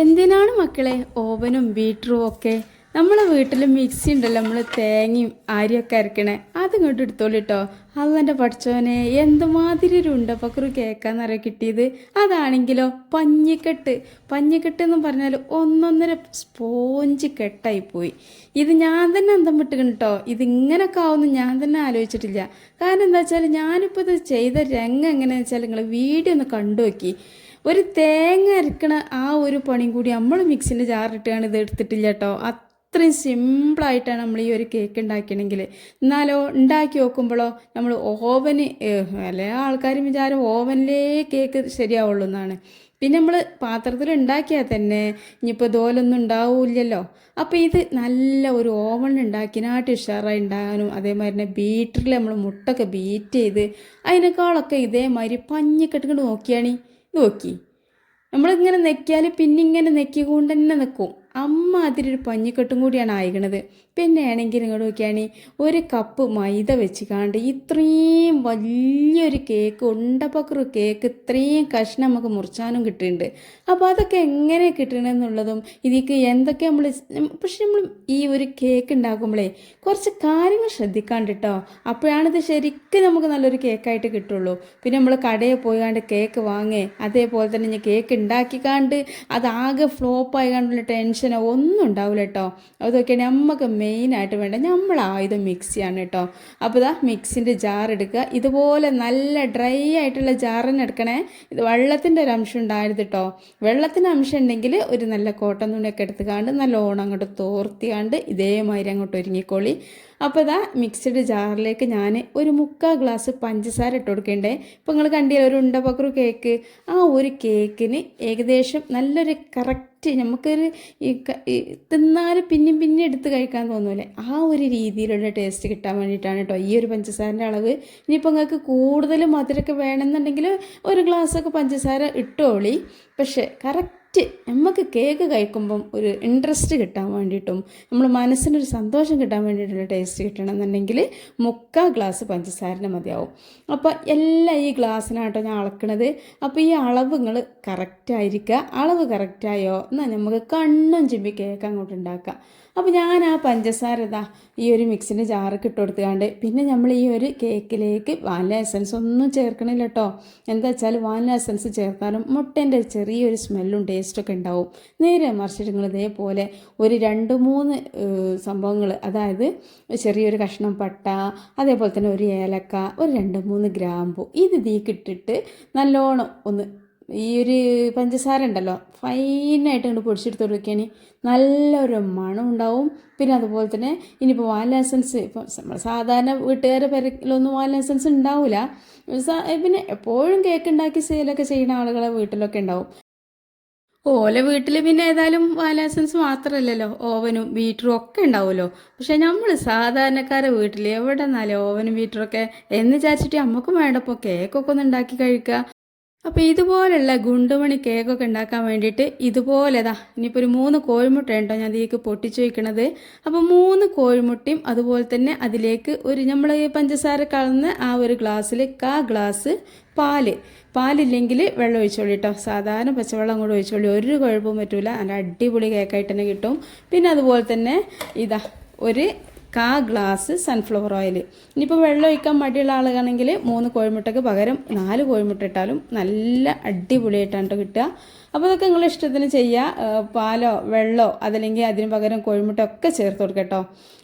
എന്തിനാണ് മക്കളെ? ഓവനും ബീറ്ററും ഒക്കെ നമ്മളെ വീട്ടിൽ മിക്സി ഉണ്ടല്ലോ നമ്മൾ തേങ്ങയും ആരിയൊക്കെ അരക്കണേ. അത് ഇങ്ങോട്ട് എടുത്തോളിട്ടോ അതെന്റെ പഠിച്ചോനെ എന്തുമാതിരി ഒരു ഉണ്ടപ്പക്കുറി കേൾക്കാന്നറിയാം കിട്ടിയത്? അതാണെങ്കിലോ പഞ്ഞിക്കെട്ട്. പഞ്ഞിക്കെട്ട് എന്ന് പറഞ്ഞാൽ ഒന്നൊന്നര സ്പോഞ്ച് കെട്ടായി പോയി. ഇത് ഞാൻ തന്നെ അന്തം വിട്ടുകണ് കേട്ടോ ഇത് ഇങ്ങനൊക്കെ ആവുമെന്ന് ഞാൻ തന്നെ ആലോചിച്ചിട്ടില്ല. കാരണം എന്താ വെച്ചാൽ ഞാനിപ്പോൾ ഇത് ചെയ്ത രംഗം എങ്ങനെയാണെന്ന് വെച്ചാൽ നിങ്ങൾ വീഡിയോ ഒന്ന് കണ്ടു നോക്കി. ഒരു തേങ്ങ അരക്കണ ആ ഒരു പണിയും കൂടി നമ്മൾ മിക്സിന്റെ ജാറിട്ടാണ് ഇത് എടുത്തിട്ടില്ല കേട്ടോ. അത്രയും സിമ്പിളായിട്ടാണ് നമ്മൾ ഈ ഒരു കേക്ക് ഉണ്ടാക്കണമെങ്കിൽ എന്നാലോ ഉണ്ടാക്കി നോക്കുമ്പോഴോ നമ്മൾ ഓവന് എല്ലാ ആൾക്കാരും വിചാരം ഓവനിലേ കേക്ക് ശരിയാവുള്ളൂ എന്നാണ്. പിന്നെ നമ്മൾ പാത്രത്തിൽ ഉണ്ടാക്കിയാൽ തന്നെ ഇനിയിപ്പോൾ ദോലൊന്നും ഉണ്ടാവില്ലല്ലോ. അപ്പോൾ ഇത് നല്ല ഒരു ഓവണിൽ ഉണ്ടാക്കിനാട്ട് ഉഷാറായി ഉണ്ടാകാനും അതേമാതിരി തന്നെ ബീറ്ററിൽ നമ്മൾ മുട്ടൊക്കെ ബീറ്റ് ചെയ്ത് അതിനേക്കാളൊക്കെ ഇതേമാതിരി പഞ്ഞിക്കെട്ടുകൊണ്ട് നോക്കിയാണി നോക്കി. നമ്മളിങ്ങനെ നെക്കിയാൽ പിന്നെ ഇങ്ങനെ നെക്കിക്കൊണ്ട് തന്നെ നിൽക്കും അമ്മ അതിലൊരു പഞ്ഞിക്കെട്ടും കൂടിയാണ് ആയിക്കണത്. പിന്നെ ആണെങ്കിൽ ഇങ്ങോട്ട് നോക്കിയാണി ഒരു കപ്പ് മൈദ വെച്ച് കാണ്ട് ഇത്രയും വലിയൊരു കേക്ക് ഉണ്ടപ്പക്കറു കേക്ക് ഇത്രയും കഷ്ണം നമുക്ക് മുറിച്ചാനും കിട്ടുന്നുണ്ട് അപ്പോൾ അതൊക്കെ എങ്ങനെ കിട്ടണമെന്നുള്ളതും ഇതിക്ക് എന്തൊക്കെ നമ്മൾ പക്ഷെ നമ്മൾ ഈ ഒരു കേക്ക് ഉണ്ടാക്കുമ്പോഴേ കുറച്ച് കാര്യങ്ങൾ ശ്രദ്ധിക്കാണ്ട് കേട്ടോ അപ്പോഴാണിത് ശരിക്കും നമുക്ക് നല്ലൊരു കേക്കായിട്ട് കിട്ടുള്ളൂ. പിന്നെ നമ്മൾ കടയിൽ പോയാണ്ട് കേക്ക് വാങ്ങേ അതേപോലെ തന്നെ ഞാൻ കേക്ക് ഉണ്ടാക്കിക്കാണ്ട് അതാകെ ഫ്ലോപ്പായി കണ്ടുള്ള ടെൻഷനോ ഒന്നും ഉണ്ടാവില്ല കേട്ടോ അതൊക്കെ നമുക്ക് മെയിനായിട്ട് വേണ്ട നമ്മൾ ആയുധം മിക്സിയാണ് കേട്ടോ അപ്പോൾ ഇതാ മിക്സിന്റെ ജാർ എടുക്കുക. ഇതുപോലെ നല്ല ഡ്രൈ ആയിട്ടുള്ള തന്നെ എടുക്കണേ. ഇത് വെള്ളത്തിന്റെ ഒരു അംശം ഉണ്ടായിരുന്നു കേട്ടോ വെള്ളത്തിന്റെ അംശം ഉണ്ടെങ്കിൽ ഒരു നല്ല കോട്ടൺ തുണിയൊക്കെ എടുത്തുകാണ്ട് നല്ല ഓണം അങ്ങോട്ട് തോർത്തിയാണ്ട് ഇതേമാതിരി അങ്ങോട്ട് ഒരുങ്ങിക്കോളി. അപ്പോൾ ഇതാ മിക്സഡ് ജാറിലേക്ക് ഞാൻ ഒരു മുക്കാൽ ഗ്ലാസ് പഞ്ചസാര ഇട്ട് കൊടുക്കണ്ടേ. ഇപ്പോൾ നിങ്ങൾ കണ്ടില്ല ഒരു ഉണ്ടപ്പക്കറു കേക്ക് ആ ഒരു കേക്കിന് ഏകദേശം നല്ലൊരു കറക്റ്റ് നമുക്കൊരു ഈ ഈ തിന്നാൽ പിന്നെയും പിന്നെ എടുത്ത് കഴിക്കാൻ തോന്നൂലേ ആ ഒരു രീതിയിലുള്ള ടേസ്റ്റ് കിട്ടാൻ വേണ്ടിയിട്ടാണ് കേട്ടോ ഈ ഒരു പഞ്ചസാരന്റെ അളവ്. ഇനിയിപ്പോൾ നിങ്ങൾക്ക് കൂടുതൽ മധുരമൊക്കെ വേണമെന്നുണ്ടെങ്കിൽ ഒരു ഗ്ലാസ്സൊക്കെ പഞ്ചസാര ഇട്ടോളി. പക്ഷേ കറക്റ്റ് നമുക്ക് കേക്ക് കഴിക്കുമ്പം ഒരു ഇൻട്രസ്റ്റ് കിട്ടാൻ വേണ്ടിയിട്ടും നമ്മൾ മനസ്സിനൊരു സന്തോഷം കിട്ടാൻ വേണ്ടിയിട്ടുള്ള ടേസ്റ്റ് കിട്ടണം എന്നുണ്ടെങ്കിൽ മുക്കാൽ ഗ്ലാസ് പഞ്ചസാരന് മതിയാവും. അപ്പോൾ എല്ലാം ഈ ഗ്ലാസ്സിനാട്ടോ ഞാൻ അളക്കണത് അപ്പോൾ ഈ അളവ് നിങ്ങൾ കറക്റ്റ് ആയിരിക്കുക അളവ് കറക്റ്റായോ എന്നാൽ നമുക്ക് കണ്ണും ചിമ്മി കേക്ക് അങ്ങോട്ട് ഉണ്ടാക്കാം അപ്പോൾ ഞാൻ ആ പഞ്ചസാര ഇതാ ഈ ഒരു മിക്സിന്റെ ജാറൊക്കെ ഇട്ട് കൊടുത്തുകൊണ്ട് പിന്നെ നമ്മൾ ഈ ഒരു കേക്കിലേക്ക് വാനില എസൻസ് ഒന്നും ചേർക്കണില്ല കേട്ടോ എന്താ വെച്ചാൽ വാനില എസൻസ് ചേർത്താലും മുട്ടേന്റെ ചെറിയൊരു സ്മെല്ലും ടേസ്റ്റൊക്കെ ഉണ്ടാവും. നേരെ മറിച്ചിട്ട് നിങ്ങൾ ഇതേപോലെ ഒരു രണ്ട് മൂന്ന് സംഭവങ്ങൾ അതായത് ചെറിയൊരു കഷ്ണം പട്ട അതേപോലെ തന്നെ ഒരു ഏലക്ക ഒരു രണ്ട് മൂന്ന് ഗ്രാമ്പു ഇത് തീക്കിട്ടിട്ട് നല്ലോണം ഒന്ന് ഈ ഒരു പഞ്ചസാര ഉണ്ടല്ലോ ഫൈനായിട്ട് ഇങ്ങോട്ട് പൊടിച്ചെടുത്ത് കൊടുക്കുകയാണ് നല്ലൊരു മണം ഉണ്ടാവും. പിന്നെ അതുപോലെ തന്നെ ഇനിയിപ്പോൾ എസൻസ് ഇപ്പോൾ നമ്മൾ സാധാരണ വീട്ടുകാരുടെ പെരക്കിലൊന്നും വാനില എസൻസ് ഉണ്ടാവില്ല പിന്നെ എപ്പോഴും കേക്ക് ഉണ്ടാക്കി സെയിലൊക്കെ ചെയ്യുന്ന ആളുകളെ വീട്ടിലൊക്കെ ഉണ്ടാവും. ഓല വീട്ടിൽ പിന്നെ ഏതായാലും വാനില എസൻസ് മാത്രമല്ലല്ലോ ഓവനും ബീറ്ററും ഒക്കെ ഉണ്ടാവുമല്ലോ. പക്ഷെ നമ്മൾ സാധാരണക്കാരെ വീട്ടിൽ എവിടെ നിന്നാലും ഓവനും ബീറ്ററും ഒക്കെ എന്ന് വിചാരിച്ചിട്ട് നമുക്കും വേണ്ടപ്പോൾ കേക്കൊക്കെ ഒന്ന് ഉണ്ടാക്കി കഴിക്കുക. അപ്പോൾ ഇതുപോലുള്ള ഗുണ്ടുമണി കേക്കൊക്കെ ഉണ്ടാക്കാൻ വേണ്ടിയിട്ട് ഇതുപോലെതാ ഇനിയിപ്പോൾ ഒരു മൂന്ന് കോഴിമുട്ട ഉണ്ടോ ഞാൻ ഇതിലേക്ക് പൊട്ടിച്ചു വയ്ക്കണത് അപ്പോൾ മൂന്ന് കോഴിമുട്ടയും അതുപോലെ തന്നെ അതിലേക്ക് ഒരു നമ്മൾ പഞ്ചസാര കളന്ന് ആ ഒരു ഗ്ലാസ്സിൽ കാ ഗ്ലാസ് പാൽ. പാലില്ലെങ്കിൽ വെള്ളം ഒഴിച്ചോളി കേട്ടോ സാധാരണ പച്ചവെള്ളം കൂടെ ഒഴിച്ചോളി. ഒരു കുഴപ്പവും പറ്റൂല. നല്ല അടിപൊളി കേക്കായിട്ട് തന്നെ കിട്ടും. പിന്നെ അതുപോലെ തന്നെ ഇതാ ഒരു കാ ഗ്ലാസ് സൺഫ്ലവർ ഓയിൽ ഇനിയിപ്പോൾ വെള്ളം ഒഴിക്കാൻ മടിയുള്ള ആളുകളാണെങ്കിൽ മൂന്ന് കോഴിമുട്ടയ്ക്ക് പകരം നാല് കോഴിമുട്ട ഇട്ടാലും നല്ല അടിപൊളിയായിട്ടാണ് കേട്ടോ കിട്ടുക. അപ്പോൾ അതൊക്കെ നിങ്ങൾ ഇഷ്ടത്തിന് ചെയ്യുക. പാലോ വെള്ളമോ അതല്ലെങ്കിൽ അതിന് പകരം കോഴിമുട്ട ഒക്കെ ചേർത്ത് കൊടുക്കട്ടോ കേട്ടോ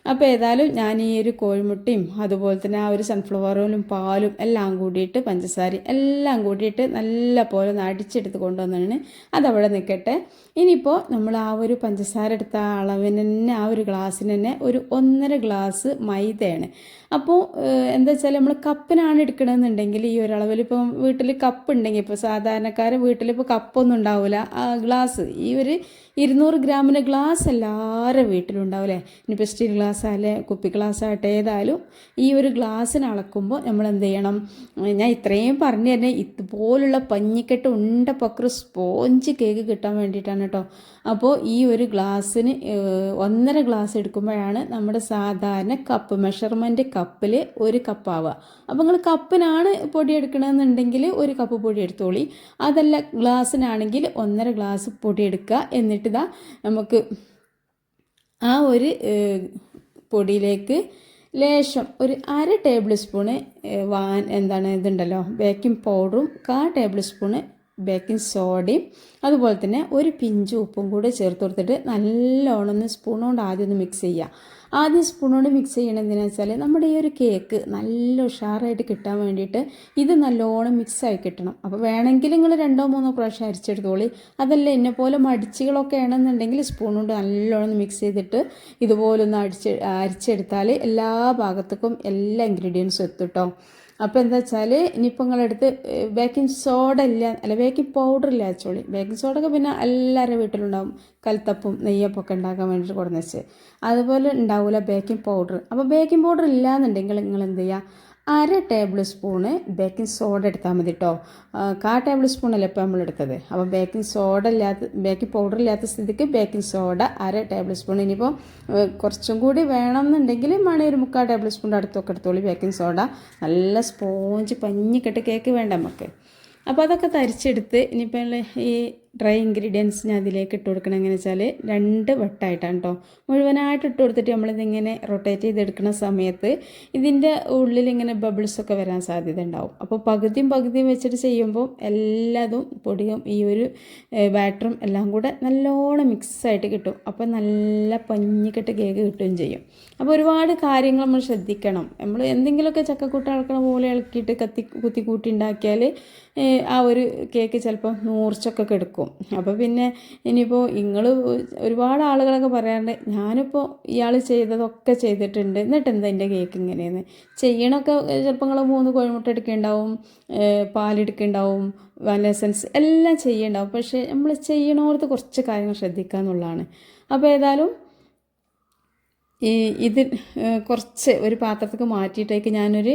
അപ്പോൾ ഏതായാലും ഞാൻ ഈ ഒരു കോഴിമുട്ടയും അതുപോലെ തന്നെ ആ ഒരു സൺഫ്ലവർ ഓയിലും പാലും എല്ലാം കൂടിയിട്ട് പഞ്ചസാര എല്ലാം കൂടിയിട്ട് നല്ല പോലെ ഒന്ന് അടിച്ചെടുത്ത് കൊണ്ടുവന്നാണ് അതവിടെ നിൽക്കട്ടെ ഇനിയിപ്പോൾ നമ്മൾ ആ ഒരു പഞ്ചസാര എടുത്ത അളവിന് തന്നെ ആ ഒരു ഗ്ലാസ്സിന് തന്നെ ഒരു ഒന്നര ഗ്ലാസ് മൈദയാണ്. അപ്പോൾ എന്താ വെച്ചാൽ നമ്മൾ കപ്പിനാണ് എടുക്കണമെന്നുണ്ടെങ്കിൽ ഈ ഒരു അളവിൽ ഇപ്പം വീട്ടിൽ കപ്പ് ഉണ്ടെങ്കിൽ ഇപ്പോൾ സാധാരണക്കാരെ വീട്ടിലിപ്പോൾ കപ്പൊന്നും ഉണ്ടാവില്ല ഗ്ലാസ് ഈ ഒരു ഇരുന്നൂറ് ഗ്രാമിന്റെ ഗ്ലാസ് എല്ലാവരുടെ വീട്ടിലും ഉണ്ടാവും അല്ലേ? ഇനിയിപ്പോൾ സ്റ്റീൽ ഗ്ലാസ് ആയാലേ കുപ്പി ഗ്ലാസ് ആകട്ടെ ഏതായാലും ഈ ഒരു ഗ്ലാസ്സിന് അളക്കുമ്പോൾ നമ്മൾ എന്ത് ചെയ്യണം? ഞാൻ ഇത്രയും പറഞ്ഞു തന്നെ ഇതുപോലുള്ള പഞ്ഞിക്കെട്ട് ഉണ്ട സ്പോഞ്ച് കേക്ക് കിട്ടാൻ വേണ്ടിയിട്ടാണ് കേട്ടോ. അപ്പോൾ ഈ ഒരു ഗ്ലാസ്സിന് ഒന്നര ഗ്ലാസ് എടുക്കുമ്പോഴാണ് നമ്മുടെ സാധാരണ കപ്പ് മെഷർമെന്റ് കപ്പിൽ ഒരു കപ്പാവുക അപ്പോൾ നിങ്ങൾ കപ്പിനാണ് പൊടി എടുക്കണമെന്നുണ്ടെങ്കിൽ ഒരു കപ്പ് പൊടി എടുത്തോളി. അതല്ല ഗ്ലാസ്സിനാണെങ്കിൽ ഒന്നര ഗ്ലാസ് പൊടി എടുക്കുക. എന്നിട്ട് ഇതാ നമുക്ക് ആ ഒരു പൊടിയിലേക്ക് ലേശം ഒരു അര ടേബിൾ സ്പൂണ് വാൻ എന്താണ് ഇതുണ്ടല്ലോ ബേക്കിംഗ് പൗഡറും കാ ടേബിൾ സ്പൂണ് ബേക്കിംഗ് സോഡയും അതുപോലെ തന്നെ ഒരു പിഞ്ച് ഉപ്പും കൂടി ചേർത്ത് കൊടുത്തിട്ട് നല്ലോണം ഒന്ന് സ്പൂൺ കൊണ്ട് ആദ്യം ഒന്ന് മിക്സ് ചെയ്യുക. ആദ്യം സ്പൂൺ കൊണ്ട് മിക്സ് ചെയ്യണതെന്ന് വെച്ചാൽ നമ്മുടെ ഈ ഒരു കേക്ക് നല്ല ഉഷാറായിട്ട് കിട്ടാൻ വേണ്ടിയിട്ട് ഇത് നല്ലോണം മിക്സായി കിട്ടണം. അപ്പോൾ വേണമെങ്കിൽ നിങ്ങൾ രണ്ടോ മൂന്നോ പ്രാവശ്യം അരിച്ചെടുത്തോളി. അതല്ല എന്നെ പോലെ മടിച്ചുകളൊക്കെ ആണെന്നുണ്ടെങ്കിൽ സ്പൂൺ കൊണ്ട് നല്ലോണം മിക്സ് ചെയ്തിട്ട് ഇതുപോലൊന്ന് അടിച്ച് അരിച്ചെടുത്താൽ എല്ലാ ഭാഗത്തേക്കും എല്ലാ ഇൻഗ്രീഡിയൻസും എത്തും കേട്ടോ അപ്പോൾ എന്താ വെച്ചാൽ ഇനിയിപ്പോൾ നിങ്ങളെടുത്ത് ബേക്കിംഗ് സോഡ ഇല്ല അല്ല ബേക്കിംഗ് പൗഡർ ഇല്ല വെച്ചോളി ബേക്കിംഗ് സോഡൊക്കെ പിന്നെ എല്ലാവരുടെ വീട്ടിലുണ്ടാവും. കൽത്തപ്പും നെയ്യപ്പം ഒക്കെ ഉണ്ടാക്കാൻ വേണ്ടിയിട്ട് കൊടുന്ന് വെച്ച് അതുപോലെ ഉണ്ടാവില്ല ബേക്കിംഗ് പൗഡർ അപ്പോൾ ബേക്കിംഗ് പൗഡർ ഇല്ലാന്നുണ്ടെങ്കിൽ നിങ്ങൾ എന്ത് ചെയ്യുക അര ടേബിൾ സ്പൂണ് ബേക്കിംഗ് സോഡ എടുത്താൽ മതി കേട്ടോ കാ ടേബിൾ സ്പൂണല്ലേ ഇപ്പോൾ നമ്മൾ എടുത്തത്? അപ്പോൾ ബേക്കിംഗ് സോഡ ഇല്ലാത്ത ബേക്കിംഗ് പൗഡർ ഇല്ലാത്ത സ്ഥിതിക്ക് ബേക്കിംഗ് സോഡ അര ടേബിൾ സ്പൂൺ ഇനിയിപ്പോൾ കുറച്ചും കൂടി വേണം എന്നുണ്ടെങ്കിൽ മണി ഒരു മുക്കാൽ ടേബിൾ സ്പൂണിന്റെ അടുത്തൊക്കെ എടുത്തോളൂ ബേക്കിംഗ് സോഡ നല്ല സ്പോഞ്ച് പഞ്ഞിക്കെട്ട് കേക്ക് വേണ്ട നമുക്ക് അപ്പോൾ അതൊക്കെ തരിച്ചെടുത്ത് ഇനിയിപ്പോൾ ഈ ഡ്രൈ ഇൻഗ്രീഡിയൻസ് ഞാൻ അതിലേക്ക് ഇട്ട് കൊടുക്കണം. എങ്ങനെ വെച്ചാൽ രണ്ട് വട്ടായിട്ടാണ് കേട്ടോ മുഴുവനായിട്ട് ഇട്ട് കൊടുത്തിട്ട് നമ്മളിതിങ്ങനെ റൊട്ടേറ്റ് ചെയ്തെടുക്കുന്ന സമയത്ത് ഇതിന്റെ ഉള്ളിൽ ഇങ്ങനെ ബബിൾസ് ഒക്കെ വരാൻ സാധ്യത ഉണ്ടാവും. അപ്പോൾ പകുതിയും പകുതിയും വെച്ചിട്ട് ചെയ്യുമ്പോൾ എല്ലാതും പൊടിയും ഈ ഒരു ബാറ്ററും എല്ലാം കൂടെ നല്ലോണം മിക്സായിട്ട് കിട്ടും. അപ്പോൾ നല്ല പഞ്ഞിക്കെട്ട് കേക്ക് കിട്ടുകയും ചെയ്യും. അപ്പോൾ ഒരുപാട് കാര്യങ്ങൾ നമ്മൾ ശ്രദ്ധിക്കണം. നമ്മൾ എന്തെങ്കിലുമൊക്കെ ചക്കക്കൂട്ട ഇളക്കണ പോലെ ഇളക്കിയിട്ട് കത്തി കുത്തി കൂട്ടി ഉണ്ടാക്കിയാൽ ആ ഒരു കേക്ക് ചിലപ്പോൾ നൂർച്ചൊക്കെ കെടുക്കും അപ്പോൾ പിന്നെ ഇനിയിപ്പോൾ നിങ്ങൾ ഒരുപാട് ആളുകളൊക്കെ പറയാറുണ്ട് ഞാനിപ്പോൾ ഇയാൾ ചെയ്തതൊക്കെ ചെയ്തിട്ടുണ്ട്. എന്നിട്ട് എന്താ എന്റെ കേക്ക് ഇങ്ങനെയെന്ന്? ചെയ്യണമൊക്കെ ചിലപ്പോൾ നിങ്ങൾ മൂന്ന് കോഴിമുട്ട എടുക്കുന്നുണ്ടാവും പാലെടുക്കുന്നുണ്ടാവും വാനില എല്ലാം ചെയ്യണ്ടാവും. പക്ഷേ നമ്മൾ ചെയ്യണോർത്ത് കുറച്ച് കാര്യങ്ങൾ ശ്രദ്ധിക്കുക എന്നുള്ളതാണ്. അപ്പോൾ ഏതായാലും ഈ ഇത് കുറച്ച് ഒരു പാത്രത്തേക്ക് മാറ്റിയിട്ടേക്ക് ഞാനൊരു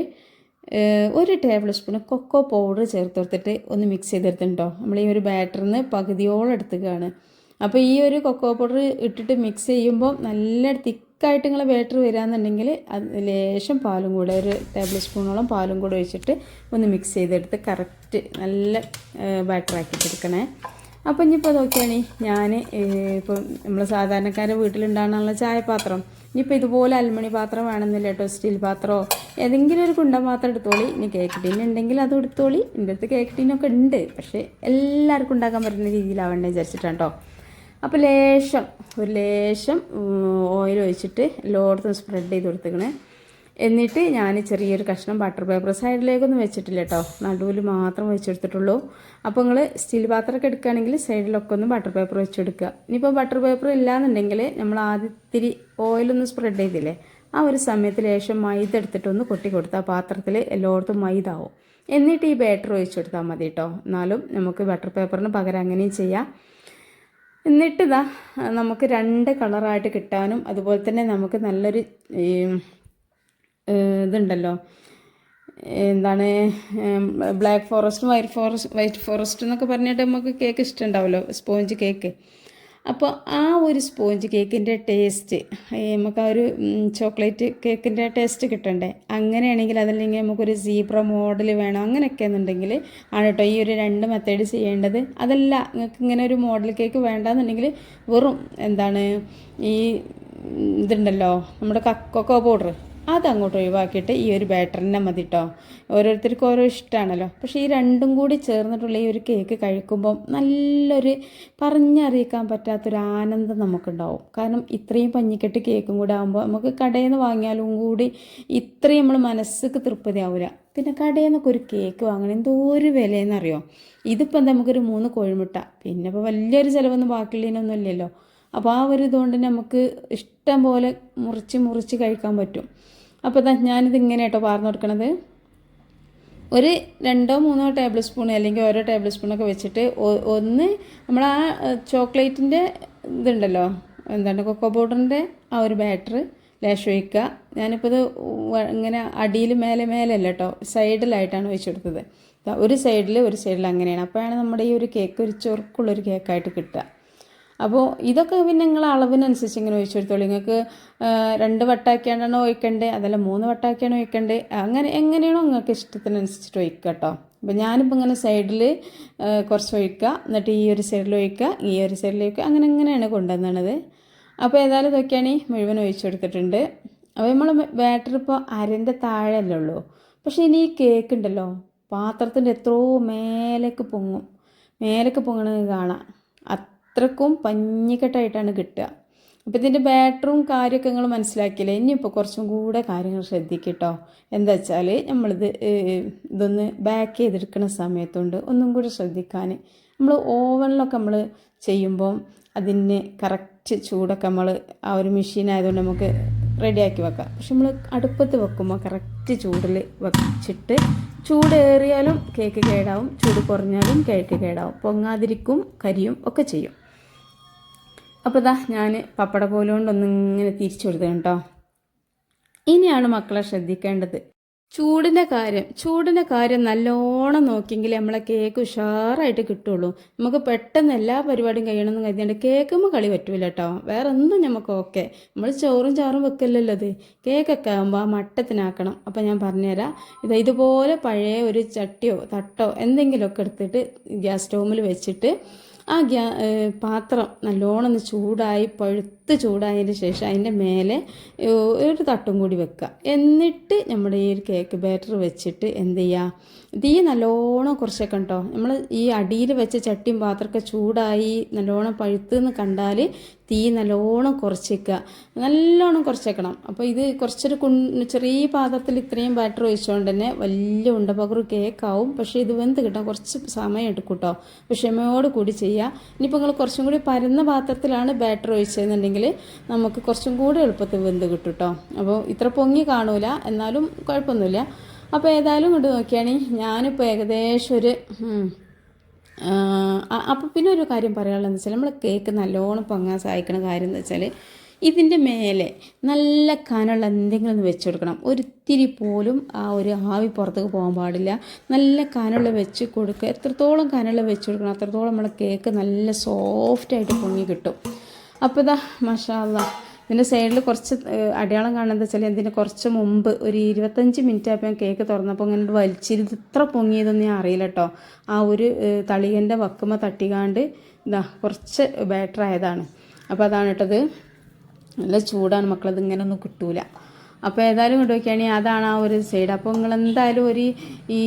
ഒരു ടേബിൾ സ്പൂൺ കൊക്കോ പൗഡർ ചേർത്ത് കൊടുത്തിട്ട് ഒന്ന് മിക്സ് ചെയ്തെടുത്തിട്ടുണ്ടോ? നമ്മൾ ഈ ഒരു ബാറ്ററിന്ന് പകുതിയോളം എടുത്തുകയാണ് അപ്പോൾ ഈ ഒരു കൊക്കോ പൗഡർ ഇട്ടിട്ട് മിക്സ് ചെയ്യുമ്പോൾ നല്ല തിക്കായിട്ട് നിങ്ങൾ ബാറ്റർ വരാമെന്നുണ്ടെങ്കിൽ ലേശം പാലും കൂടെ ഒരു ടേബിൾ സ്പൂണോളം പാലും കൂടെ ഒഴിച്ചിട്ട് ഒന്ന് മിക്സ് ചെയ്തെടുത്ത് കറക്റ്റ് നല്ല ബാറ്റർ ആക്കിയിട്ടെടുക്കണേ അപ്പോൾ ഇനിയിപ്പോൾ നോക്കിയാണ് ഞാൻ ഇപ്പം നമ്മൾ സാധാരണക്കാരെ വീട്ടിലുണ്ടാകാനുള്ള ചായപാത്രം. ഇനിയിപ്പോൾ ഇതുപോലെ അലുമിണി പാത്രം വേണമെന്നില്ല കേട്ടോ സ്റ്റീൽ പാത്രമോ ഏതെങ്കിലും ഒരു കുണ്ട പാത്രം എടുത്തോളി ഇനി കേക്ക് ടീൻ ഉണ്ടെങ്കിൽ അത് എടുത്തോളി. എന്റെ അടുത്ത് കേക്ക് ടീനൊക്കെ ഉണ്ട്. പക്ഷേ എല്ലാവർക്കും ഉണ്ടാക്കാൻ പറ്റുന്ന രീതിയിലാവണ്ടേ വിചാരിച്ചിട്ടാണ് കേട്ടോ. അപ്പോൾ ലേശം ഒരു ലേശം ഓയിൽ ഒഴിച്ചിട്ട് എല്ലായിടത്തും സ്പ്രെഡ് ചെയ്ത് കൊടുത്തേക്കണേ. എന്നിട്ട് ഞാൻ ചെറിയൊരു കഷ്ണം ബട്ടർ പേപ്പർ സൈഡിലേക്കൊന്നും വെച്ചിട്ടില്ല കേട്ടോ നടുവിൽ മാത്രം വെച്ചെടുത്തിട്ടുള്ളൂ. അപ്പോൾ നിങ്ങൾ സ്റ്റീൽ പാത്രമൊക്കെ എടുക്കുകയാണെങ്കിൽ സൈഡിലൊക്കെ ഒന്ന് ബട്ടർ പേപ്പർ വെച്ചെടുക്കുക. ഇനിയിപ്പോൾ ബട്ടർ പേപ്പർ ഇല്ലാന്നുണ്ടെങ്കിൽ നമ്മൾ ആദ്യത്തിരി ഓയിലൊന്ന് സ്പ്രെഡ് ചെയ്തില്ലേ ആ ഒരു സമയത്ത് ലേശം മൈദ എടുത്തിട്ടൊന്ന് കൊട്ടി കൊടുത്താൽ പാത്രത്തിൽ എല്ലായിടത്തും മൈദ ആവും എന്നിട്ട് ഈ ബാറ്റർ ഒഴിച്ചു കൊടുത്താൽ മതി കേട്ടോ എന്നാലും നമുക്ക് ബട്ടർ പേപ്പറിന് പകരം അങ്ങനെയും ചെയ്യാം. എന്നിട്ട് ഇതാ നമുക്ക് രണ്ട് കളറായിട്ട് കിട്ടാനും അതുപോലെ തന്നെ നമുക്ക് നല്ലൊരു ഇതുണ്ടല്ലോ. എന്താണ് black forest white forest white forest എന്നൊക്കെ പറഞ്ഞിട്ട് നമുക്ക് കേക്ക് ഇഷ്ടമുണ്ടാവുമല്ലോ സ്പോഞ്ച് കേക്ക് അപ്പോൾ ആ ഒരു സ്പോഞ്ച് കേക്കിന്റെ ടേസ്റ്റ് നമുക്ക് ആ ഒരു ചോക്ലേറ്റ് കേക്കിന്റെ ടേസ്റ്റ് കിട്ടണ്ടേ? അങ്ങനെയാണെങ്കിൽ അതല്ലെങ്കിൽ നമുക്കൊരു സീബ്ര മോഡൽ വേണം അങ്ങനെയൊക്കെ എന്നുണ്ടെങ്കിൽ ആണ് കേട്ടോ ഈ ഒരു രണ്ട് മെത്തേഡ് ചെയ്യേണ്ടത്. അതല്ല നിങ്ങൾക്ക് ഇങ്ങനെ ഒരു മോഡൽ കേക്ക് വേണ്ടെന്നുണ്ടെങ്കിൽ വെറും എന്താണ് ഈ ഇതുണ്ടല്ലോ നമ്മുടെ കക്കോക്കോ പൗഡർ അത് അങ്ങോട്ട് ഒഴിവാക്കിയിട്ട് ഈ ഒരു ബാറ്ററിനെ മതി കേട്ടോ ഓരോരുത്തർക്കും ഓരോ ഇഷ്ടമാണല്ലോ പക്ഷേ ഈ രണ്ടും കൂടി ചേർന്നിട്ടുള്ള ഈ ഒരു കേക്ക് കഴിക്കുമ്പം നല്ലൊരു പറഞ്ഞറിയിക്കാൻ പറ്റാത്തൊരു ആനന്ദം നമുക്കുണ്ടാവും. കാരണം ഇത്രയും പഞ്ഞിക്കെട്ട് കേക്കും കൂടെ ആകുമ്പോൾ നമുക്ക് കടയിൽ നിന്ന് വാങ്ങിയാലും കൂടി ഇത്രയും നമ്മൾ മനസ്സിക്ക് തൃപ്തിയാവില്ല പിന്നെ കടയിൽ നിന്നൊക്കെ ഒരു കേക്ക് വാങ്ങണം എന്തോ ഒരു വിലയെന്നറിയോ? ഇതിപ്പോൾ എന്താ നമുക്കൊരു മൂന്ന് കോഴിമുട്ട. പിന്നെ ഇപ്പോൾ വലിയൊരു ചിലവൊന്നും ബാക്കിയുള്ളതിനൊന്നും ഇല്ലല്ലോ. അപ്പോൾ ആ ഒരു ഇതുകൊണ്ട് നമുക്ക് ഇഷ്ടം പോലെ മുറിച്ച് മുറിച്ച് കഴിക്കാൻ പറ്റും. അപ്പോൾ ഇതാ ഞാനിത് ഇങ്ങനെ കേട്ടോ പാർന്നു കൊടുക്കണത്. ഒരു രണ്ടോ മൂന്നോ ടേബിൾ സ്പൂൺ അല്ലെങ്കിൽ ഓരോ ടേബിൾ സ്പൂണൊക്കെ വെച്ചിട്ട് ഒന്ന് നമ്മൾ ആ ചോക്ലേറ്റിന്റെ ഇതുണ്ടല്ലോ എന്താണ് കൊക്കോ പൗഡറിന്റെ ആ ഒരു ബാറ്റർ ലേശം ഒഴിക്കുക. ഞാനിപ്പോൾ ഇത് ഇങ്ങനെ അടിയിൽ മേലെ മേലെ അല്ല കേട്ടോ സൈഡിലായിട്ടാണ് ഒഴിച്ചു കൊടുത്തത് ഒരു സൈഡിൽ ഒരു സൈഡിൽ അങ്ങനെയാണ്. അപ്പോഴാണ് നമ്മുടെ ഈ ഒരു കേക്ക് ഒരു ചൊറുക്കുള്ളൊരു കേക്കായിട്ട് കിട്ടുക. അപ്പോൾ ഇതൊക്കെ പിന്നെ നിങ്ങൾ അളവിനനുസരിച്ച് ഇങ്ങനെ ഒഴിച്ചു കൊടുത്തോളൂ നിങ്ങൾക്ക് രണ്ട് വട്ടാക്കിയാണോ ഒഴിക്കണ്ടേ? അതല്ല മൂന്ന് വട്ടാക്കിയാണോ ഒഴിക്കണ്ടേ? അങ്ങനെ എങ്ങനെയാണോ നിങ്ങൾക്ക് ഇഷ്ടത്തിനനുസരിച്ചിട്ട് ഒഴിക്കുക കേട്ടോ. അപ്പോൾ ഞാനിപ്പോൾ ഇങ്ങനെ സൈഡിൽ കുറച്ച് ഒഴിക്കുക. എന്നിട്ട് ഈ ഒരു സൈഡിൽ ഒഴിക്കുക. ഈ ഒരു സൈഡിൽ ഒഴിക്കുക. അങ്ങനെ അങ്ങനെയാണ് കൊണ്ടുവന്നത് അപ്പോൾ ഏതായാലും ഇതൊക്കെയാണ് മുഴുവൻ ഒഴിച്ചു കൊടുത്തിട്ടുണ്ട് അപ്പോൾ നമ്മൾ ബാറ്റർ ഇപ്പോൾ അരന്റെ താഴെയല്ലേ ഉള്ളൂ. പക്ഷേ ഇനി ഈ കേക്ക് ഉണ്ടല്ലോ പാത്രത്തിന്റെ എത്രയോ മേലേക്ക് പൊങ്ങും. മേലേക്ക് പൊങ്ങണത് കാണാം. അത്രക്കും പഞ്ഞിക്കെട്ടായിട്ടാണ് കിട്ടുക. അപ്പോൾ ഇതിന്റെ ബാറ്ററും കാര്യമൊക്കെ നിങ്ങൾ മനസ്സിലാക്കിയില്ലേ? ഇനിയിപ്പോൾ കുറച്ചും കൂടെ കാര്യങ്ങൾ ശ്രദ്ധിക്കട്ടോ. എന്താ വെച്ചാൽ നമ്മളിത് ഇതൊന്ന് ബാക്ക് ചെയ്തെടുക്കുന്ന സമയത്തുണ്ട് ഒന്നും കൂടി ശ്രദ്ധിക്കാൻ നമ്മൾ ഓവനിലൊക്കെ നമ്മൾ ചെയ്യുമ്പം അതിന് കറക്റ്റ് ചൂടൊക്കെ നമ്മൾ ആ ഒരു മെഷീൻ ആയതുകൊണ്ട് നമുക്ക് റെഡിയാക്കി വെക്കാം. പക്ഷെ നമ്മൾ അടുപ്പത്ത് വെക്കുമ്പോൾ കറക്റ്റ് ചൂടിൽ വെച്ചിട്ട് ചൂടേറിയാലും കേക്ക് കേടാവും ചൂട് കുറഞ്ഞാലും കേക്ക് കേടാവും. പൊങ്ങാതിരിക്കും കരിയും ഒക്കെ ചെയ്യും. അപ്പോൾ ഇതാ ഞാൻ പപ്പട കൊണ്ടൊന്നിങ്ങനെ തിരിച്ചു കൊടുത്തു കേട്ടോ ഇനിയാണ് മക്കളെ ശ്രദ്ധിക്കേണ്ടത്. ചൂടിന്റെ കാര്യം ചൂടിന്റെ കാര്യം നല്ലോണം നോക്കിയെങ്കിൽ നമ്മളെ കേക്ക് ഉഷാറായിട്ട് കിട്ടുള്ളൂ. നമുക്ക് പെട്ടെന്ന് എല്ലാ പരിപാടിയും കഴിയണമെന്ന് കരുതിയാണ്ട് കേക്കുമ്പോൾ കളി പറ്റൂല കേട്ടോ വേറെ ഒന്നും നമുക്ക് ഓക്കെ. നമ്മൾ ചോറും ചാറും വെക്കില്ലല്ലോ അത് കേക്കൊക്കെ ആകുമ്പോൾ ആ മട്ടത്തിനാക്കണം. അപ്പോൾ ഞാൻ പറഞ്ഞുതരാം ഇത് ഇതുപോലെ പഴയ ഒരു ചട്ടിയോ തട്ടോ എന്തെങ്കിലുമൊക്കെ എടുത്തിട്ട് ഗ്യാസ് സ്റ്റോമിൽ വെച്ചിട്ട് ആ ഗ്യാ പാത്രം നല്ലോണം ചൂടായി പഴുത്ത് ചൂടായതിന് ശേഷം അതിന്റെ മേലെ ഒരു തട്ടും കൂടി വെക്കുക എന്നിട്ട് നമ്മുടെ ഈ ഒരു കേക്ക് ബാറ്റർ വെച്ചിട്ട് എന്ത് ചെയ്യുക തീ നല്ലോണം കുറച്ചൊക്കെ ഉണ്ടോ നമ്മൾ ഈ അടിയിൽ വെച്ച ചട്ടിയും പാത്രമൊക്കെ ചൂടായി നല്ലോണം പഴുത്തെന്ന് കണ്ടാൽ തീ നല്ലോണം കുറച്ചേക്കുക നല്ലോണം കുറച്ചേക്കണം. അപ്പോൾ ഇത് കുറച്ചൊരു കു ചെറിയ പാത്രത്തിൽ ഇത്രയും ബാറ്റർ ഒഴിച്ചുകൊണ്ട് തന്നെ വലിയ ഉണ്ടപകർ കേക്കാവും പക്ഷേ ഇത് വെന്ത് കിട്ടാൻ കുറച്ച് സമയം എടുക്കും കേട്ടോ ക്ഷമയോട് കൂടി ചെയ്യുക ഇനിയിപ്പോൾ നിങ്ങൾ കുറച്ചും കൂടി പരന്ന പാത്രത്തിലാണ് ബാറ്റർ ഒഴിച്ചതെന്നുണ്ടെങ്കിൽ നമുക്ക് കുറച്ചും കൂടി എളുപ്പത്തിൽ വെന്ത് കിട്ടും കേട്ടോ അപ്പോൾ ഇത്ര പൊങ്ങി കാണൂല. എന്നാലും കുഴപ്പമൊന്നുമില്ല. അപ്പോൾ ഏതായാലും കൊണ്ട് നോക്കിയാണെങ്കിൽ ഞാനിപ്പോൾ ഏകദേശം ഒരു അപ്പോൾ പിന്നെ ഒരു കാര്യം പറയാനുള്ളതെന്ന് വെച്ചാൽ നമ്മൾ കേക്ക് നല്ലോണം പൊങ്ങാൻ സഹായിക്കുന്ന കാര്യം എന്ന് വെച്ചാൽ ഇതിന്റെ മേലെ നല്ല കനുള്ള എന്തെങ്കിലും ഒന്ന് വെച്ച് കൊടുക്കണം. ഒരിത്തിരി പോലും ആ ഒരു ആവി പുറത്തേക്ക് പോകാൻ പാടില്ല. നല്ല കനുള്ള വെച്ച് കൊടുക്കുക എത്രത്തോളം കനുള്ള വെച്ച് കൊടുക്കണം അത്രത്തോളം നമ്മുടെ കേക്ക് നല്ല സോഫ്റ്റായിട്ട് പൊങ്ങി കിട്ടും. അപ്പോൾ ഇതാ മഷാല്ല ഇതിന്റെ സൈഡിൽ കുറച്ച് അടയാളം കാണുന്നത് വെച്ചാൽ ഇതിന് കുറച്ച് മുമ്പ് ഒരു ഇരുപത്തഞ്ച് മിനിറ്റ് ആയപ്പോൾ ഞാൻ കേക്ക് തുറന്നപ്പോൾ ഇങ്ങനെ വലിച്ചിരുത് ഇത്ര പൊങ്ങിയതൊന്നും ഞാൻ അറിയില്ല കേട്ടോ. ആ ഒരു തളികന്റെ വക്കുമ തട്ടിക്കാണ്ട് ഇതാ കുറച്ച് ബാറ്റർ ആയതാണ്. അപ്പോൾ അതാണ് കേട്ടത്. നല്ല ചൂടാണ് മക്കളത് ഇങ്ങനെ ഒന്നും കിട്ടൂല. അപ്പോൾ ഏതായാലും കൊണ്ട് നോക്കിയാണെങ്കിൽ അതാണ് ആ ഒരു സൈഡ് അപ്പോൾ നിങ്ങൾ എന്തായാലും ഒരു ഈ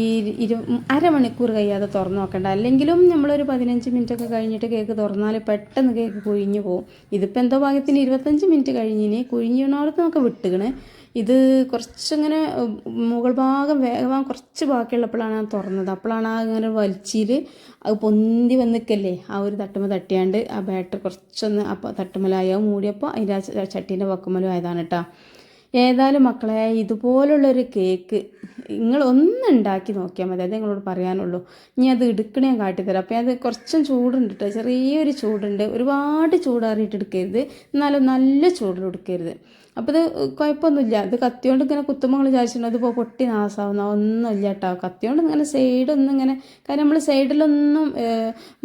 ഇരു അരമണിക്കൂർ കഴിയാതെ തുറന്ന് നോക്കണ്ട. അല്ലെങ്കിലും നമ്മളൊരു പതിനഞ്ച് മിനിറ്റ് ഒക്കെ കഴിഞ്ഞിട്ട് കേക്ക് തുറന്നാൽ പെട്ടെന്ന് കേക്ക് കുഴിഞ്ഞു പോകും ഇതിപ്പോൾ എന്തോ ഭാഗത്തിന് ഇരുപത്തഞ്ച് മിനിറ്റ് കഴിഞ്ഞിനി. കുഴിഞ്ഞിടത്ത് നമുക്ക് വിട്ടുകണ് ഇത് കുറച്ചിങ്ങനെ മുകൾ ഭാഗം വേഗം കുറച്ച് ബാക്കിയുള്ളപ്പോഴാണ് ഞാൻ തുറന്നത്. അപ്പോഴാണ് ആ ഇങ്ങനെ വലിച്ചിൽ അത് പൊന്തി വന്നിക്കല്ലേ ആ ഒരു തട്ടുമ തട്ടിയാണ്ട് ആ ബാറ്റർ കുറച്ചൊന്ന് അപ്പോൾ തട്ടുമ്മലായോ. മൂടിയപ്പോൾ അതിന്റെ ആ ചട്ടീന്റെ വക്കുമലും ആയതാണ് കേട്ടോ ഏതായാലും മക്കളെ ഇതുപോലുള്ളൊരു കേക്ക് നിങ്ങൾ ഒന്ന് ഉണ്ടാക്കി നോക്കിയാൽ മതി. അത് നിങ്ങളോട് പറയാനുള്ളൂ. ഇനി അത് എടുക്കണേ ഞാൻ കാട്ടിത്തരാം അപ്പോൾ അത് കുറച്ചും ചൂടുണ്ട് കേട്ടോ ചെറിയൊരു ചൂടുണ്ട്. ഒരുപാട് ചൂടാറിയിട്ട് എടുക്കരുത്. എന്നാലും നല്ല ചൂടിൽ എടുക്കരുത്. അപ്പോൾ ഇത് കുഴപ്പമൊന്നുമില്ല ഇത് കത്തിയോണ്ട് ഇങ്ങനെ കുത്തുമ്പോൾ നിങ്ങൾ വിചാരിച്ചിട്ടുണ്ട് അതിപ്പോൾ പൊട്ടി നാസാവുന്ന ഒന്നുമില്ല കേട്ടോ കത്തിയോണ്ട് ഇങ്ങനെ സൈഡൊന്നും ഇങ്ങനെ കാര്യം നമ്മൾ സൈഡിലൊന്നും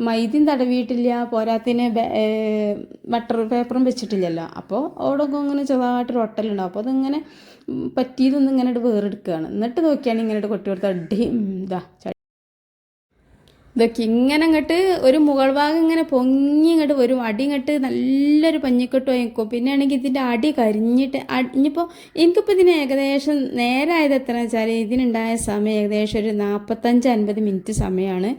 മൈദയും തടവിയിട്ടില്ല പോരാത്തിന് ബട്ടർ പേപ്പറും വെച്ചിട്ടില്ലല്ലോ. അപ്പോൾ അവിടെ ഇങ്ങനെ ചെറുതായിട്ടൊരു ഒട്ടലുണ്ടാവും അപ്പോൾ അതിങ്ങനെ പറ്റിയതൊന്നും ഇങ്ങനെ വേറെടുക്കുകയാണ് എന്നിട്ട് നോക്കിയാണ് ഇങ്ങനെ കൊട്ടി കൊടുത്ത അടി ഇതാ ഇതൊക്കെ ഇങ്ങനെ അങ്ങോട്ട് ഒരു മുകൾ ഭാഗം ഇങ്ങനെ പൊങ്ങി ഇങ്ങോട്ട് വരും. അടി ഇങ്ങോട്ട് നല്ലൊരു പഞ്ഞിക്കെട്ട് വാങ്ങിക്കും. പിന്നെ ആണെങ്കിൽ ഇതിന്റെ അടി കരിഞ്ഞിട്ട് ഇനിയിപ്പോൾ എനിക്കിപ്പോൾ ഇതിന് ഏകദേശം നേരമായത് എത്രയാണെന്ന് വെച്ചാൽ ഇതിനുണ്ടായ സമയം ഏകദേശം ഒരു നാൽപ്പത്തഞ്ച് അൻപത് മിനിറ്റ് സമയമാണ്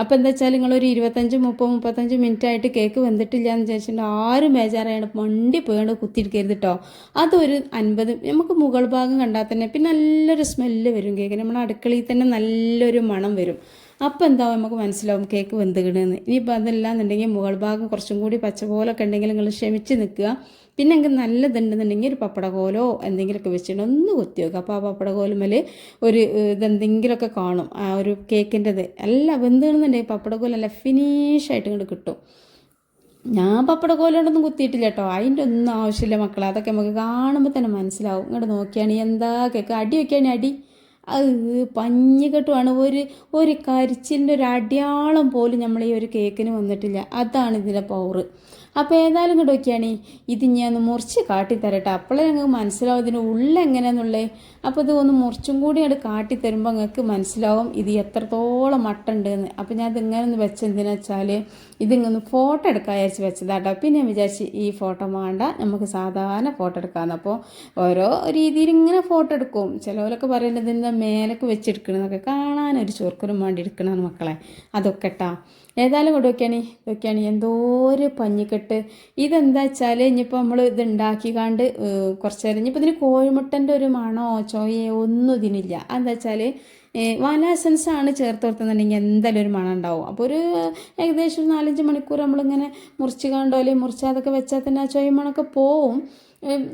അപ്പോൾ എന്താ വെച്ചാൽ നിങ്ങളൊരു ഇരുപത്തഞ്ച് മുപ്പത് മുപ്പത്തഞ്ച് മിനിറ്റ് ആയിട്ട് കേക്ക് വെന്തിട്ടില്ല എന്ന് വിചാരിച്ചിട്ട് ആരും ബേജാറായാണ് മണ്ടി പോയാണ്ട് കുത്തിയിരിക്കരുത് കേട്ടോ അതൊരു അൻപത് നമുക്ക് മുകൾ ഭാഗം കണ്ടാൽ തന്നെ പിന്നെ നല്ലൊരു സ്മെല്ല് വരും കേക്ക്. നമ്മുടെ അടുക്കളയിൽ തന്നെ നല്ലൊരു മണം വരും. അപ്പോൾ എന്താവും? നമുക്ക് മനസ്സിലാവും കേക്ക് വെന്തുകിടുന്നത് ഇനിയിപ്പോൾ അതല്ലാന്നുണ്ടെങ്കിൽ മുകൾ ഭാഗം കുറച്ചും കൂടി പച്ച പോലൊക്കെ ഉണ്ടെങ്കിൽ നിങ്ങൾ ക്ഷമിച്ച് നിൽക്കുക. പിന്നെ എനിക്ക് നല്ലതുണ്ടെന്നുണ്ടെങ്കിൽ ഒരു പപ്പടകോലോ എന്തെങ്കിലുമൊക്കെ വെച്ചിട്ട് ഒന്ന് കുത്തി വെക്കുക. അപ്പോൾ ആ പപ്പടകോലുമേൽ ഒരു ഇതെന്തെങ്കിലുമൊക്കെ കാണും. ആ ഒരു കേക്കിന്റെത്. അല്ല വെന്തുകിടുന്നുണ്ടെങ്കിൽ പപ്പടകോല നല്ല ഫിനിഷായിട്ട് ഇങ്ങോട്ട് കിട്ടും. ഞാൻ പപ്പടക്കോലോണ്ടൊന്നും കുത്തിയിട്ടില്ല കേട്ടോ. അതിന്റെ ഒന്നും ആവശ്യമില്ല മക്കളെ. അതൊക്കെ നമുക്ക് കാണുമ്പോൾ തന്നെ മനസ്സിലാവും. ഇങ്ങോട്ട് നോക്കിയാണെങ്കിൽ എന്താ കേക്ക്? അടി വെക്കുകയാണെങ്കിൽ അടി. അത് പഞ്ഞിക്കെട്ടുമാണ് ഒരു ഒരു കരിച്ചിലിന്റെ ഒരു അടയാളം പോലും നമ്മൾ ഈ ഒരു കേക്കിന് വന്നിട്ടില്ല. അതാണ് ഇതിന്റെ പവറ് അപ്പോൾ ഏതായാലും ഇങ്ങോട്ട് നോക്കിയാണ് ഇത് ഞാൻ ഒന്ന് മുറിച്ച് കാട്ടിത്തരട്ടെ. അപ്പോഴേ ഞങ്ങൾക്ക് മനസ്സിലാവും ഇതിന്റെ ഉള്ളെങ്ങനെയാണെന്നുള്ളത് അപ്പോൾ ഇത് ഒന്ന് മുറിച്ചും കൂടി അങ്ങോട്ട് കാട്ടിത്തരുമ്പോൾ നിങ്ങൾക്ക് മനസ്സിലാവും ഇത് എത്രത്തോളം മട്ടുണ്ട് എന്ന് അപ്പോൾ ഞാൻ ഇതിങ്ങനെ ഒന്ന് വെച്ചെന്തിനാ വെച്ചാൽ ഇതിങ്ങൊന്ന് ഫോട്ടോ എടുക്കാൻ വിചാരിച്ച് വെച്ചതാട്ടോ പിന്നെ വിചാരിച്ച് ഈ ഫോട്ടോ വേണ്ട നമുക്ക് സാധാരണ ഫോട്ടോ എടുക്കാമെന്ന് അപ്പോൾ ഓരോ രീതിയിൽ ഇങ്ങനെ ഫോട്ടോ എടുക്കും. ചിലവരൊക്കെ പറയുന്നത് ഇതിന്റെ മേലൊക്കെ വെച്ചെടുക്കണമെന്നൊക്കെ കാണാനൊരു ചൊർക്കനും വേണ്ടി എടുക്കണമെന്ന് മക്കളെ. അതൊക്കെ ഇട്ടാ ഏതായാലും കൊണ്ട് നോക്കിയാണ് എന്തോ ഒരു പഞ്ഞിക്കെട്ട്. ഇതെന്താ വെച്ചാൽ ഇനിയിപ്പോൾ നമ്മൾ ഇത് ഉണ്ടാക്കിക്കാണ്ട് കുറച്ച് നേരം ഇനിയിപ്പോൾ ഇതിന് കോഴിമുട്ടന്റെ ഒരു മണോ ചോയയോ ഒന്നും ഇതിനില്ല. എന്താ വെച്ചാൽ വാല എസൻസ് ആണ് ചേർത്ത് കൊടുത്തുന്നുണ്ടെങ്കിൽ എന്തായാലും ഒരു മണം ഉണ്ടാവും. അപ്പോൾ ഒരു ഏകദേശം ഒരു നാലഞ്ച് മണിക്കൂർ നമ്മളിങ്ങനെ മുറിച്ച് കണ്ടോ അല്ലെങ്കിൽ മുറിച്ചാതൊക്കെ വെച്ചാൽ തന്നെ ആ ചോയ മണമൊക്കെ പോവും.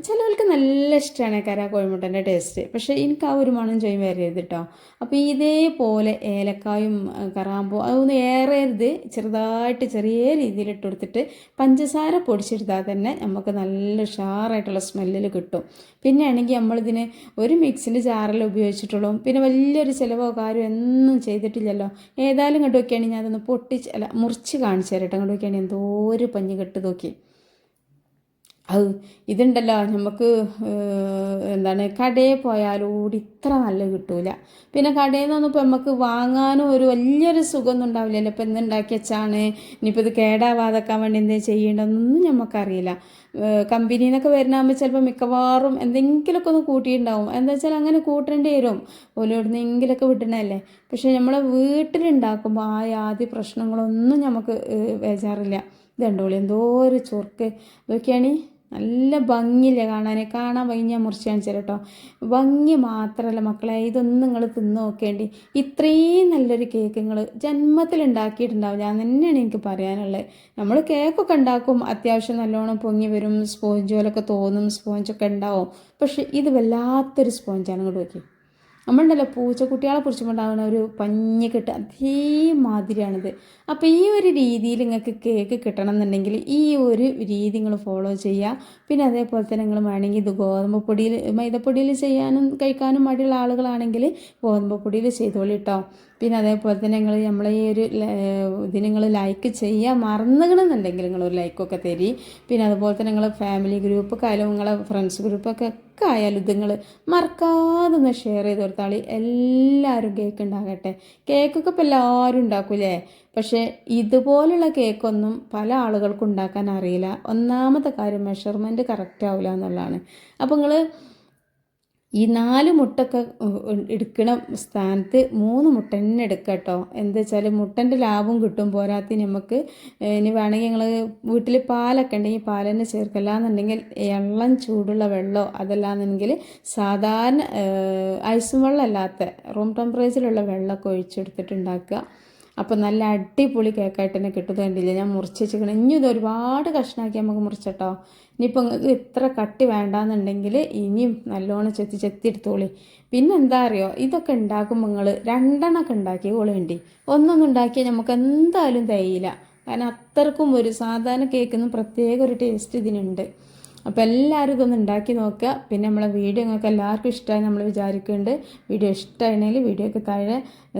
ചിലവർക്ക് നല്ല ഇഷ്ടമാണ് കര കോഴിമുട്ടന്റെ ടേസ്റ്റ്. പക്ഷേ എനിക്ക് ആ ഒരു മണം ചോയും വരരുത് കേട്ടോ അപ്പോൾ ഇതേപോലെ ഏലക്കായും കറാമ്പോ അതൊന്ന് ഏറരുത്. ചെറുതായിട്ട് ചെറിയ രീതിയിൽ ഇട്ട് കൊടുത്തിട്ട് പഞ്ചസാര പൊടിച്ചെടുത്താൽ തന്നെ നമുക്ക് നല്ല ഉഷാറായിട്ടുള്ള സ്മെല്ലിൽ കിട്ടും. പിന്നെ ആണെങ്കിൽ നമ്മളിതിന് ഒരു മിക്സിന്റെ ജാറിൽ ഉപയോഗിച്ചിട്ടുള്ളൂ. പിന്നെ വലിയൊരു ചിലവോ കാര്യമോ ഒന്നും ചെയ്തിട്ടില്ലല്ലോ. ഏതായാലും കണ്ടു നോക്കിയാണെങ്കിൽ ഞാൻ അതൊന്ന് പൊട്ടിച്ച് അല്ല മുറിച്ച് കാണിച്ചു തരട്ടെ കണ്ടു നോക്കിയാണെങ്കിൽ എന്തോ ഒരു പഞ്ഞ് കെട്ട് നോക്കി. അത് ഇതുണ്ടല്ലോ നമുക്ക് എന്താണ് കടയിൽ പോയാലും കൂടി ഇത്ര നല്ല കിട്ടൂല. പിന്നെ കടയിൽ നിന്നൊന്നും ഇപ്പോൾ നമുക്ക് വാങ്ങാനും ഒരു വലിയൊരു സുഖമൊന്നും ഉണ്ടാവില്ലല്ലോ. ഇപ്പം എന്തുണ്ടാക്കി വെച്ചാണ് ഇനിയിപ്പോൾ ഇത് കേടാവാതെക്കാൻ വേണ്ടി എന്തെങ്കിലും ചെയ്യേണ്ടതെന്നൊന്നും നമുക്കറിയില്ല കമ്പനിയിൽ നിന്നൊക്കെ വരുന്നാകുമ്പോൾ ചിലപ്പോൾ മിക്കവാറും എന്തെങ്കിലുമൊക്കെ ഒന്ന് കൂട്ടിയിട്ടുണ്ടാവും. എന്താ വെച്ചാൽ അങ്ങനെ കൂട്ടേണ്ടി വരും. ഓരോ എവിടുന്നെങ്കിലൊക്കെ വിട്ടണല്ലേ പക്ഷേ നമ്മളെ വീട്ടിലുണ്ടാക്കുമ്പോൾ ആ ആദ്യ പ്രശ്നങ്ങളൊന്നും നമുക്ക് ബേജാറില്ല ഇതുണ്ടോളി എന്തോ ഒരു ചുർക്ക്. ഇതൊക്കെയാണ് നല്ല ഭംഗിയില്ലേ കാണാൻ കാണാൻ ഭംഗി ഞാൻ മുറിച്ച് കാണിച്ചു കേട്ടോ ഭംഗി മാത്രമല്ല മക്കളെ ഇതൊന്നും നിങ്ങൾ തിന്ന് നോക്കേണ്ടി. ഇത്രയും നല്ലൊരു കേക്ക് നിങ്ങൾ ജന്മത്തിൽ ഉണ്ടാക്കിയിട്ടുണ്ടാവില്ല. തന്നെയാണ് എനിക്ക് പറയാനുള്ളത്. നമ്മൾ കേക്കൊക്കെ ഉണ്ടാക്കും. അത്യാവശ്യം നല്ലോണം പൊങ്ങി വരും. സ്പോഞ്ച് പോലൊക്കെ തോന്നും. സ്പോഞ്ചൊക്കെ ഉണ്ടാവും. പക്ഷെ ഇത് വല്ലാത്തൊരു സ്പോഞ്ചാണ്. ഇങ്ങോട്ട് നോക്കി നമ്മളുണ്ടല്ലോ പൂച്ചക്കുട്ടികളെ കുറിച്ചുകൊണ്ടാവുന്ന ഒരു പഞ്ഞിക്കെട്ട് അതേമാതിരിയാണിത്. അപ്പോൾ ഈ ഒരു രീതിയിൽ നിങ്ങൾക്ക് കേക്ക് കിട്ടണം എന്നുണ്ടെങ്കിൽ ഈ ഒരു രീതി നിങ്ങൾ ഫോളോ ചെയ്യുക. പിന്നെ അതേപോലെ തന്നെ നിങ്ങൾ വേണമെങ്കിൽ ഇത് ഗോതമ്പ് പൊടിയിൽ മൈദപ്പൊടിയിൽ ചെയ്യാനും കഴിക്കാനും മടിയുള്ള ആളുകളാണെങ്കിൽ ഗോതമ്പ് പൊടിയിൽ ചെയ്തോളി കേട്ടോ പിന്നെ അതേപോലെ തന്നെ നിങ്ങൾ നമ്മളെ ഈ ഒരു ഇതിന് നിങ്ങൾ ലൈക്ക് ചെയ്യാൻ മറന്നുകണമെന്നുണ്ടെങ്കിൽ നിങ്ങളൊരു ലൈക്കൊക്കെ തരി. പിന്നെ അതുപോലെ തന്നെ നിങ്ങൾ ഫാമിലി ഗ്രൂപ്പൊക്കെ ആയാലും നിങ്ങളെ ഫ്രണ്ട്സ് ഗ്രൂപ്പൊക്കെ ഒക്കെ ആയാലും ഇത് നിങ്ങൾ മറക്കാതെ ഷെയർ ചെയ്ത് കൊടുത്താളി എല്ലാവരും കേക്ക് ഉണ്ടാകട്ടെ. കേക്കൊക്കെ ഇപ്പോൾ എല്ലാവരും ഉണ്ടാക്കൂലേ? പക്ഷേ ഇതുപോലുള്ള കേക്കൊന്നും പല ആളുകൾക്കും ഉണ്ടാക്കാൻ അറിയില്ല. ഒന്നാമത്തെ കാര്യം മെഷർമെന്റ് കറക്റ്റ് ആവില്ല എന്നുള്ളതാണ്. അപ്പോൾ നിങ്ങൾ ഈ നാല് മുട്ടൊക്കെ എടുക്കണ സ്ഥാനത്ത് മൂന്ന് മുട്ട തന്നെ എടുക്കുക കേട്ടോ എന്താ വെച്ചാൽ മുട്ടന്റെ ലാഭം കിട്ടും പോരാത്തിന് നമുക്ക് ഇനി വേണമെങ്കിൽ ഞങ്ങൾ വീട്ടിൽ പാലൊക്കെ ഉണ്ടെങ്കിൽ പാൽ തന്നെ എന്നുണ്ടെങ്കിൽ എള്ളം ചൂടുള്ള വെള്ളമോ അതല്ലാന്നുണ്ടെങ്കിൽ സാധാരണ ഐസും വെള്ളമല്ലാത്ത റൂം ടെമ്പറേച്ചറിലുള്ള വെള്ളമൊക്കെ ഒഴിച്ചെടുത്തിട്ട് ഉണ്ടാക്കുക. അപ്പോൾ നല്ല അടിപൊളി കേക്കായിട്ട് തന്നെ കിട്ടുന്നത് കണ്ടില്ല? ഞാൻ മുറിച്ച് വെച്ചിരിക്കണം ഇനി ഇത് ഒരുപാട് കഷ്ണാക്കി നമുക്ക് മുറിച്ചട്ടോ. ഇനിയിപ്പോൾ നിങ്ങൾക്ക് ഇത്ര കട്ടി വേണ്ടാന്നുണ്ടെങ്കിൽ ഇനിയും നല്ലോണം ചെത്തി ചെത്തി എടുത്തോളി. പിന്നെ എന്താ അറിയോ? ഇതൊക്കെ ഉണ്ടാക്കുമ്പോൾ നിങ്ങൾ രണ്ടെണ്ണമൊക്കെ ഉണ്ടാക്കി വേണ്ടി ഒന്നൊന്നും ഉണ്ടാക്കിയാൽ നമുക്ക് എന്തായാലും തയ്യില്ല കാരണം അത്രക്കും ഒരു സാധാരണ കേക്കിന് പ്രത്യേക ഒരു ടേസ്റ്റ് ഇതിനുണ്ട്. അപ്പോൾ എല്ലാവരും ഇതൊന്ന് ഉണ്ടാക്കി നോക്കുക. പിന്നെ നമ്മളെ വീഡിയോ നിങ്ങൾക്ക് എല്ലാവർക്കും ഇഷ്ടമായി നമ്മൾ വിചാരിക്കുന്നുണ്ട്. വീഡിയോ ഇഷ്ടമായിരുന്നെങ്കിൽ വീഡിയോക്ക് താഴെ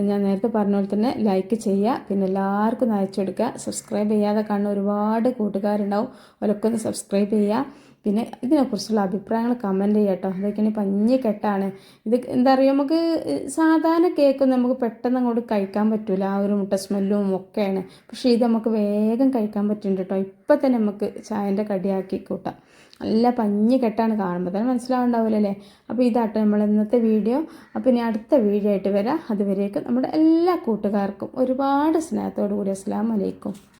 ഞാൻ നേരത്തെ പറഞ്ഞ പോലെ തന്നെ ലൈക്ക് ചെയ്യുക. പിന്നെ എല്ലാവർക്കും അയച്ചു കൊടുക്കുക. സബ്സ്ക്രൈബ് ചെയ്യാതെ കാണുന്ന ഒരുപാട് കൂട്ടുകാരുണ്ടാവും. അവരൊക്കെ ഒന്ന് സബ്സ്ക്രൈബ് ചെയ്യുക. പിന്നെ ഇതിനെക്കുറിച്ചുള്ള അഭിപ്രായങ്ങൾ കമന്റ് ചെയ്യുക കേട്ടോ. അതൊക്കെയാണ് പഞ്ഞി കെട്ടാണ്. ഇത് എന്താ പറയുക? നമുക്ക് സാധാരണ കേക്കൊന്നും നമുക്ക് പെട്ടെന്ന് അങ്ങോട്ട് കഴിക്കാൻ പറ്റില്ല ആ ഒരു മുട്ട സ്മെല്ലും ഒക്കെയാണ്. പക്ഷേ ഇത് നമുക്ക് വേഗം കഴിക്കാൻ പറ്റുന്നുണ്ട് കേട്ടോ. ഇപ്പം തന്നെ നമുക്ക് ചായന്റെ കടിയാക്കി കൂട്ടാം. നല്ല പഞ്ഞി കെട്ടാണ് കാണുമ്പോൾ തന്നെ മനസ്സിലാവുണ്ടാവില്ലല്ലേ അപ്പോൾ ഇതാട്ടോ നമ്മൾ ഇന്നത്തെ വീഡിയോ. അപ്പോൾ ഇനി അടുത്ത വീഡിയോ ആയിട്ട് വരാം. അതുവരേക്കും നമ്മുടെ എല്ലാ കൂട്ടുകാർക്കും ഒരുപാട് സ്നേഹത്തോടു കൂടി അസ്സാം വലൈക്കും